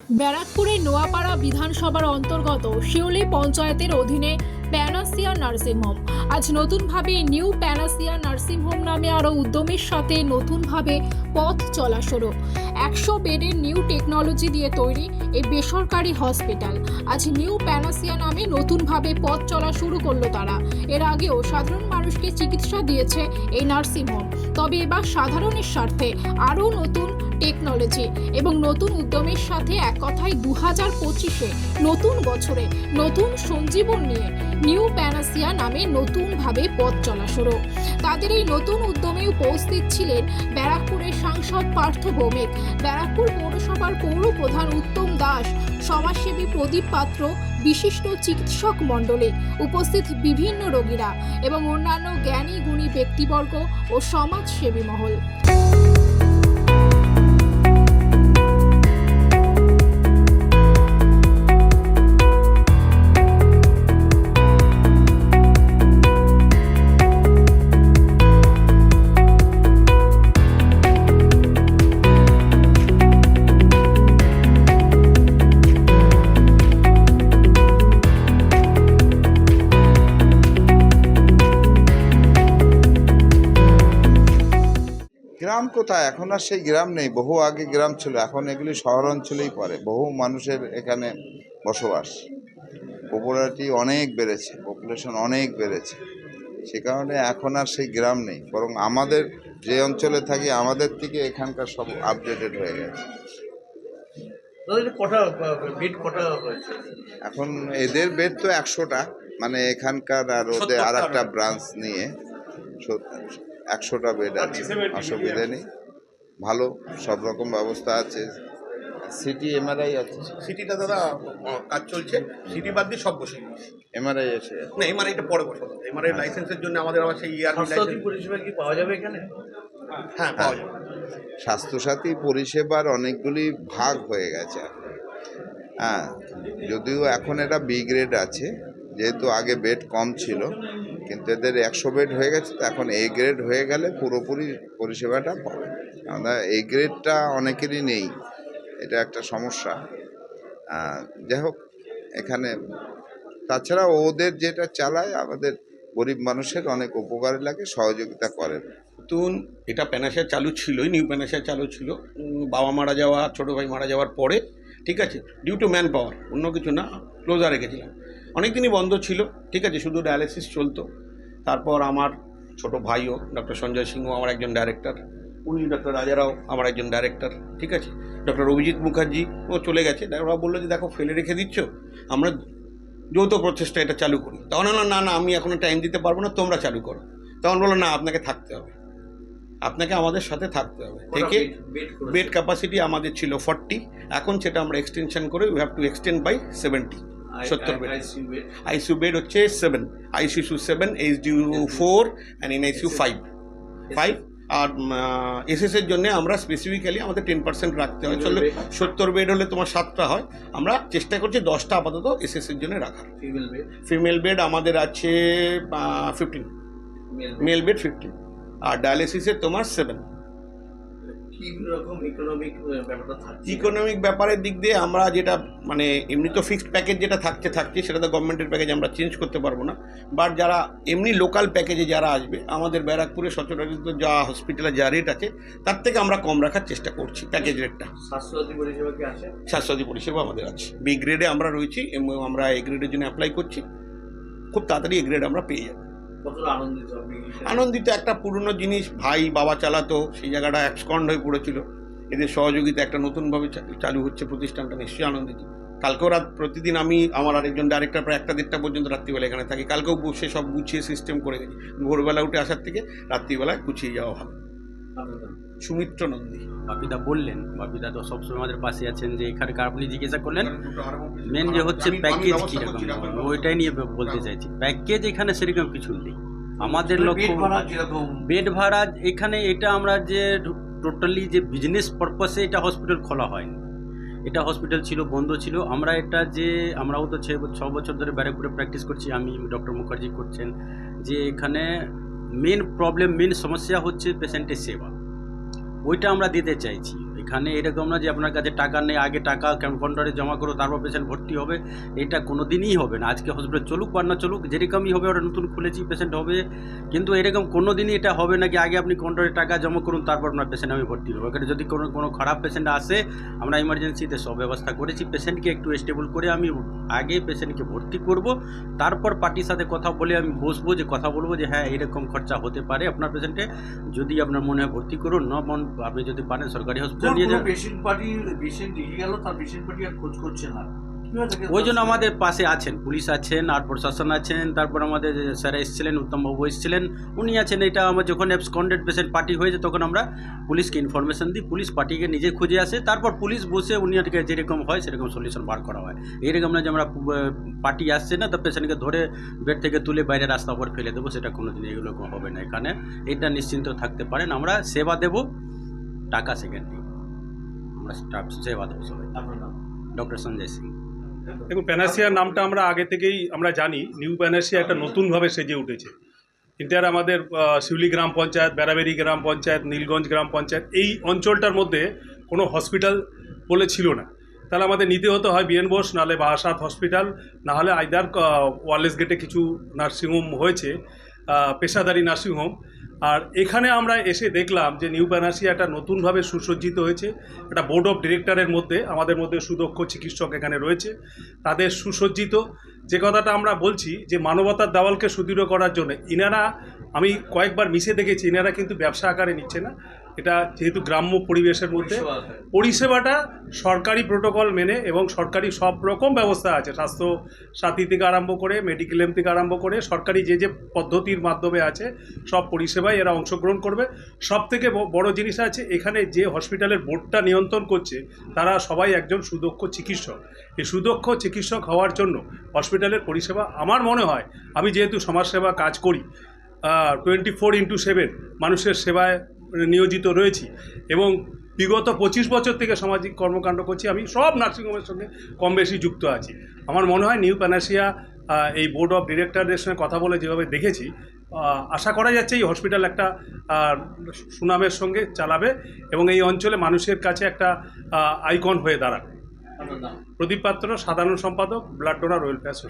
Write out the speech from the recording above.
ব্যারাকপুরের নোয়াপাড়া বিধানসভার অন্তর্গত শিউলি পঞ্চায়েতের অধীনে প্যানাসিয়া নার্সিংহোম। আজ নতুনভাবে নিউ প্যানাসিয়া নার্সিংহোম নামে আরও উদ্যমের সাথে নতুনভাবে পথ চলা শুরু। একশো বেডের নিউ টেকনোলজি দিয়ে তৈরি এই বেসরকারি হসপিটাল। আজ নিউ প্যানাসিয়া নামে নতুনভাবে পথ চলা শুরু করল তারা। এর আগেও সাধারণ মানুষকে চিকিৎসা দিয়েছে এই নার্সিংহোম। তবে এবার সাধারণের স্বার্থে আরও নতুন টেকনোলজি এবং নতুন উদ্যমের সাথে এক কথায় দু হাজার পঁচিশে নতুন বছরে নতুন সঞ্জীবন নিয়ে নিউ প্যানাসিয়া নামে নতুনভাবে পথ চলা শুরু। তাদের এই নতুন উদ্যমে উপস্থিত ছিলেন ব্যারাকপুরের সাংসদ পার্থ ভৌমিক। ব্যারাকপুর পৌরসভার পৌর প্রধান উত্তম দাস, সমাজসেবী প্রদীপ পাত্র, বিশিষ্ট চিকিৎসক মণ্ডলী, উপস্থিত বিভিন্ন রোগীরা এবং অন্যান্য জ্ঞানী, গুণী ব্যক্তিবর্গ ও সমাজসেবী মহল। গ্রাম কোথায়? এখন আর সেই গ্রাম নেই। বহু আগে গ্রাম ছিল এখন এগুলি শহর অঞ্চলেই পড়ে। বহু মানুষের এখানে বসবাস। পপুলারিটি অনেক বেড়েছে পপুলেশন অনেক বেড়েছে। সে কারণে এখন আর সেই গ্রাম নেই। বরং আমাদের যে অঞ্চলে থাকি আমাদের থেকে এখানকার সব আপডেটেড হয়ে গেছে। এখন এদের বেড তো একশোটা। মানে এখানকার আর ওদের আর একটা ব্রাঞ্চ নিয়ে একশোটা বেড আছে অসুবিধে নেই। ভালো সব রকম ব্যবস্থা আছে। সিটি এমআরআই আছে? সিটিটা দাদা কাজ চলছে। সিটি বাদ দিয়ে সব বসে এমআরআই এসে না এমআরআই টা পরে বসে এমআরআই লাইসেন্সের জন্য আমাদের আবার সেই ইয়ার স্বাস্থ্যসাথী পরিষেবা কি পাওয়া যাবে এখানে? হ্যাঁ পাওয়া যাবে। স্বাস্থ্যসাথী পরিষেবার অনেকগুলি ভাগ হয়ে গেছে। হ্যাঁ যদিও এখন এটা বি গ্রেড আছে যেহেতু আগে বেড কম ছিল কিন্তু এদের একশো বেড হয়ে গেছে, তো এখন এ গ্রেড হয়ে গেলে পুরোপুরি পরিষেবাটা পাবে। আমরা এ গ্রেডটা অনেকেরই নেই, এটা একটা সমস্যা। যাই হোক, এখানে তাছাড়া ওদের যেটা চালায়, আমাদের গরিব মানুষের অনেক উপকারে লাগে, সহযোগিতা করেন নতুন, এটা প্যানাশিয়া চালু ছিলই নিউ প্যানাশিয়া চালু ছিল। বাবা মারা যাওয়া, ছোটো ভাই মারা যাওয়ার পরে, ঠিক আছে ডিউ টু ম্যান পাওয়ার অন্য কিছু না ক্লোজার রেখেছিলাম। অনেক দিনই বন্ধ ছিল ঠিক আছে শুধু ডায়ালিসিস চলতো। তারপর আমার ছোট ভাইও ডক্টর সঞ্জয় সিংহ আমার একজন ডাইরেক্টর উনি ডক্টর রাজারাও আমার একজন ডাইরেক্টর ঠিক আছে? ডক্টর অভিজিৎ মুখার্জি ও চলে গেছে। ওরা বলল যে দেখো ফেলে রেখে দিচ্ছ? আমরা যৌথ প্রচেষ্টা এটা চালু করি। তখন হলো না না আমি এখনও টাইম দিতে পারব না তোমরা চালু করো। তখন বলল না আপনাকে থাকতে হবে। আপনাকে আমাদের সাথে থাকতে হবে। থেকে বেড ক্যাপাসিটি আমাদের ছিল ফর্টি এখন সেটা আমরা এক্সটেনশন করে we have to extend by seventy সত্তর বেড আইসিউ বেড হচ্ছে seven ICU seven HDU four and N ICU five five আর এসএস এর জন্য আমরা স্পেসিফিক্যালি আমাদের টেন পার্সেন্ট রাখতে হয়। চলে সত্তর বেড হলে তোমার সাতটা হয়। আমরা চেষ্টা করছি দশটা আপাতত এসএস এর জন্য রাখার। ফিমেল বেড ফিমেল বেড আমাদের আছে ফিফটিন মেল বেড ফিফটিন আর ডায়ালিসিসের তোমার সেভেন ইকোনমিক ব্যাপারের দিক দিয়ে আমরা যেটা মানে এমনি তো ফিক্সড প্যাকেজ যেটা থাকছে থাকছে সেটা তো গভর্নমেন্টের প্যাকেজ আমরা চেঞ্জ করতে পারব না। বাট যারা এমনি লোকাল প্যাকেজে যারা আসবে আমাদের ব্যারাকপুরে সচরাচর যা হসপিটালে যা রেট আছে তার থেকে আমরা কম রাখার চেষ্টা করছি প্যাকেজ রেটটা স্বাস্থ্যসাথী পরিষেবা কি আছে? স্বাস্থ্যসাথী পরিষেবা আমাদের আছে। বি গ্রেডে আমরা রয়েছি এবং আমরা এ গ্রেডের জন্য অ্যাপ্লাই করছি। খুব তাড়াতাড়ি এ গ্রেড আমরা পেয়ে যাব। আনন্দিত একটা পুরনো জিনিস, ভাই, বাবা চালাতো, সেই জায়গাটা অ্যাবসকন্ড হয়ে পড়েছিল। এদের সহযোগিতা একটা নতুনভাবে চালু হচ্ছে প্রতিষ্ঠানটা, নিশ্চয়ই আনন্দিত। কালকেও রাত, প্রতিদিন আমি, আমার আরেকজন ডাইরেক্টর প্রায় একটা দেড়টা পর্যন্ত রাত্রিবেলা এখানে থাকি। কালকেও বসে সব গুছিয়ে সিস্টেম করে গেছি। ভোরবেলা উঠে আসার থেকে রাত্রিবেলায় গুছিয়ে যাওয়া ভালো? সুমিত্র নন্দী। বাপিদা বললেন বাপিদা তো সবসময় আমাদের পাশে আছেন যে এখানকার আপনি জিজ্ঞাসা করলেন মেন যে হচ্ছে প্যাকেজ কীরকম ওইটাই নিয়ে বলতে চাইছি। প্যাকেজ এখানে সেরকম কিছু নেই। আমাদের লক্ষ্য বেড ভাড়া কীরকম? বেড ভাড়া এখানে এটা আমরা যে টোটালি যে বিজনেস পারপাসে এটা হসপিটাল খোলা হয়নি। এটা হসপিটাল ছিল বন্ধ ছিল। আমরা এটা যে আমরাও তো ছ ছ বছর ধরে ব্যারাকপুরে প্র্যাকটিস করছি। আমি ডক্টর মুখার্জি করছেন যে এখানে মেন প্রবলেম মেন সমস্যা হচ্ছে পেশেন্টের সেবা। ওইটা আমরা দিতে চাইছি। এখানে এরকম না যে আপনার কাছে টাকা নেই, আগে টাকা কাউন্টারে জমা করো, তারপর পেশেন্ট ভর্তি হবে। এটা কোনো দিনই হবে না। আজকে হসপিটাল চলুক বা না চলুক, যেরকমই হবে ওরা নতুন খুলেছি পেশেন্ট হবে। কিন্তু এরকম কোনো দিনই এটা হবে না কি আগে আপনি কাউন্টারে টাকা জমা করুন, তারপর আপনার পেশেন্ট আমি ভর্তি হব। এখানে যদি কোনো কোনো খারাপ পেশেন্ট আসে, আমরা ইমার্জেন্সিতে সব ব্যবস্থা করেছি। পেশেন্টকে একটু স্টেবল করে আমি আগে পেশেন্টকে ভর্তি করব। তারপর পার্টির সাথে কথা বলে আমি বসবো যে, কথা বলব যে হ্যাঁ এরকম খরচা হতে পারে আপনার পেশেন্টে যদি আপনার মনে হয় ভর্তি করুন, না মন, আপনি যদি পারেন সরকারি হসপিটাল নিয়ে যান পেশেন্ট পার্টি পেশেন্ট লিখে গেল তার পেশেন্ট পার্টি আর খোঁজ করছে না। ওই জন্য আমাদের পাশে আছেন পুলিশ আছেন আর প্রশাসন আছেন তারপর আমাদের স্যার এসেছিলেন উত্তমবাবু এসেছিলেন উনি আছেন এটা আমার যখন অ্যাবসকন্ডেড পেশেন্ট পার্টি হয়েছে তখন আমরা পুলিশকে ইনফরমেশন দিই পুলিশ পার্টিকে নিজে খুঁজে আসে তারপর পুলিশ বসে উনি উনিকে যেরকম হয় সেরকম সলিউশন বার করা হয়। এরকম না যে আমরা পার্টি আসছে না তো পেশেন্টকে ধরে বেড থেকে তুলে বাইরে রাস্তা উপর ফেলে দেবো সেটা কোনো দিন এগুলো হবে না এখানে। এটা নিশ্চিন্ত থাকতে পারেন আমরা সেবা দেব টাকা সেকেন্ডারি আমরা স্টাফ সেবা দেবো সবাই। ডক্টর সঞ্জয় সিং। দেখুন প্যানাসিয়ার নামটা আমরা আগে থেকেই আমরা জানি। নিউ প্যানাসিয়া একটা নতুনভাবে সেজে উঠেছে। ইন্টার আমাদের শিউলি গ্রাম পঞ্চায়েত বেড়াবেড়ি গ্রাম পঞ্চায়েত নীলগঞ্জ গ্রাম পঞ্চায়েত এই অঞ্চলটার মধ্যে কোনো হসপিটাল বলে ছিল না। তাহলে আমাদের নিতে হতো হয় বিএন বোস নাহলে বারাসাত হসপিটাল নাহলে আইদার ওয়ারলেস গেটে কিছু নার্সিংহোম হয়েছে পেশাদারি নার্সিংহোম আর এখানে আমরা এসে দেখলাম যে নিউ প্যানাসিয়া একটা নতুনভাবে সুসজ্জিত হয়েছে। একটা বোর্ড অফ ডিরেক্টরের মধ্যে, আমাদের মধ্যে সুদক্ষ চিকিৎসক এখানে রয়েছে। তাদের সুসজ্জিত। যে কথাটা আমরা বলছি যে মানবতার দেওয়ালকে সুদৃঢ় করার জন্য, ইনারা, আমি কয়েকবার মিশে দেখেছি, ইনারা কিন্তু ব্যবসা আকারে নিচ্ছে না। এটা যেহেতু গ্রাম্য পরিবেশের মধ্যে পরিষেবাটা সরকারি প্রোটোকল মেনে এবং সরকারি সব রকম ব্যবস্থা আছে। স্বাস্থ্য সাথী থেকে আরম্ভ করে মেডিক্লেম থেকে আরম্ভ করে সরকারি যে যে পদ্ধতির মাধ্যমে আছে সব পরিষেবায় এরা অংশগ্রহণ করবে। সব থেকে বড় জিনিস আছে এখানে যে হসপিটালের বোর্ডটা নিয়ন্ত্রণ করছে তারা সবাই একজন সুদক্ষ চিকিৎসক। এই সুদক্ষ চিকিৎসক হওয়ার জন্য হসপিটালের পরিষেবা আমার মনে হয় আমি যেহেতু সমাজসেবা কাজ করি টোয়েন্টি ফোর ইন্টু সেভেন মানুষের সেবায় নিয়োজিত রয়েছি এবং বিগত পঁচিশ বছর থেকে সামাজিক কর্মকাণ্ড করছি আমি সব নার্সিংহোমের সঙ্গে কম বেশি যুক্ত আছি। আমার মনে হয় নিউ প্যানাসিয়া এই বোর্ড অফ ডিরেক্টরদের সঙ্গে কথা বলে যেভাবে দেখেছি আশা করা যাচ্ছে এই হসপিটাল একটা সুনামের সঙ্গে চালাবে এবং এই অঞ্চলে মানুষের কাছে একটা আইকন হয়ে দাঁড়াবে। প্রদীপ পাত্র সাধারণ সম্পাদক ব্লাড ডোনার ওয়েলফেয়ার সোসাইটি।